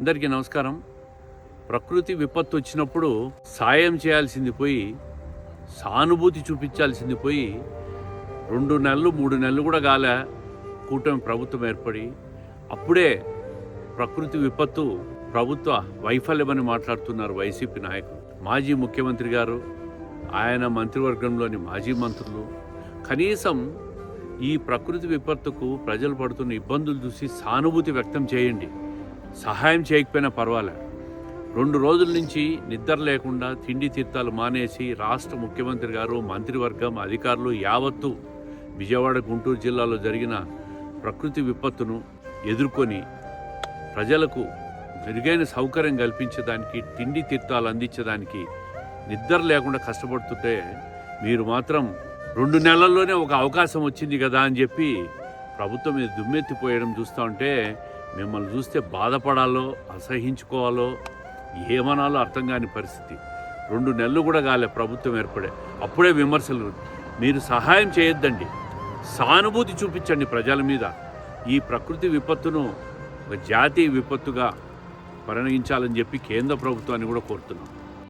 అందరికీ నమస్కారం. ప్రకృతి విపత్తు వచ్చినప్పుడు సాయం చేయాల్సింది పోయి సానుభూతి చూపించాల్సింది పోయి రెండు నెలలు మూడు నెలలు కూడా కాలే కూటమి ప్రభుత్వం ఏర్పడి అప్పుడే ప్రకృతి విపత్తు ప్రభుత్వ వైఫల్యమని మాట్లాడుతున్నారు వైసీపీ నాయకులు. మాజీ ముఖ్యమంత్రి గారు ఆయన మంత్రివర్గంలోని మాజీ మంత్రులు కనీసం ఈ ప్రకృతి విపత్తుకు ప్రజలు పడుతున్న ఇబ్బందులు చూసి సానుభూతి వ్యక్తం చేయండి. సహాయం చేయకపోయినా పర్వాలే. రెండు రోజుల నుంచి నిద్ర లేకుండా తిండి తీర్థాలు మానేసి రాష్ట్ర ముఖ్యమంత్రి గారు మంత్రివర్గం అధికారులు యావత్తు విజయవాడ గుంటూరు జిల్లాలో జరిగిన ప్రకృతి విపత్తును ఎదుర్కొని ప్రజలకు మెరుగైన సౌకర్యం కల్పించడానికి తిండి తీర్థాలు అందించడానికి నిద్ర లేకుండా కష్టపడుతుంటే మీరు మాత్రం రెండు నెలల్లోనే ఒక అవకాశం వచ్చింది కదా అని చెప్పి ప్రభుత్వం మీద దుమ్మెత్తిపోయడం చూస్తూ ఉంటే మిమ్మల్ని చూస్తే బాధపడాలో అసహించుకోవాలో ఏమనాలో అర్థం కాని పరిస్థితి. రెండు నెలలు కూడా కాలే ప్రభుత్వం ఏర్పడే. అప్పుడే విమర్శలు మీరు సహాయం చేయొద్దండి. సానుభూతి చూపించండి ప్రజల మీద. ఈ ప్రకృతి విపత్తును ఒక జాతీయ విపత్తుగా పరిగణించాలని చెప్పి కేంద్ర ప్రభుత్వాన్ని కూడా కోరుతున్నాం.